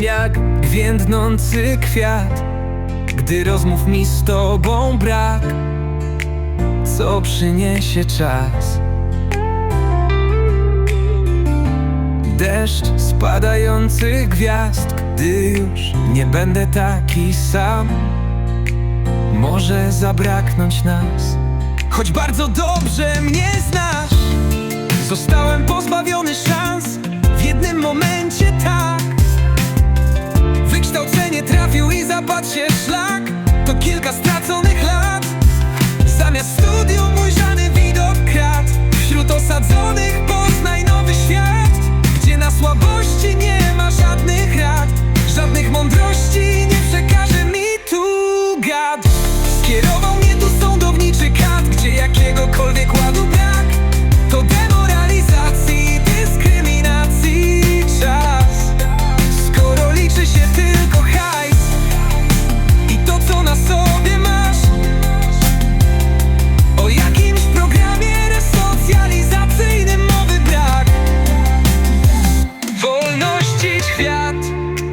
jak gwiędnący kwiat Gdy rozmów mi z tobą brak. Co przyniesie czas? Deszcz spadających gwiazd Gdy już nie będę taki sam. Może zabraknąć nas Choć bardzo dobrze mnie znasz. Zostałem pozbawiony szans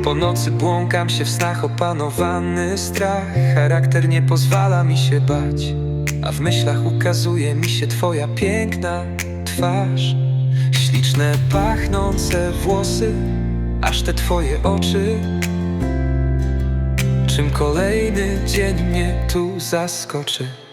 Po nocy błąkam się w snach opanowany strach. Charakter nie pozwala mi się bać A w myślach ukazuje mi się twoja piękna twarz. Śliczne pachnące włosy Aż te twoje oczy. Czym kolejny dzień mnie tu zaskoczy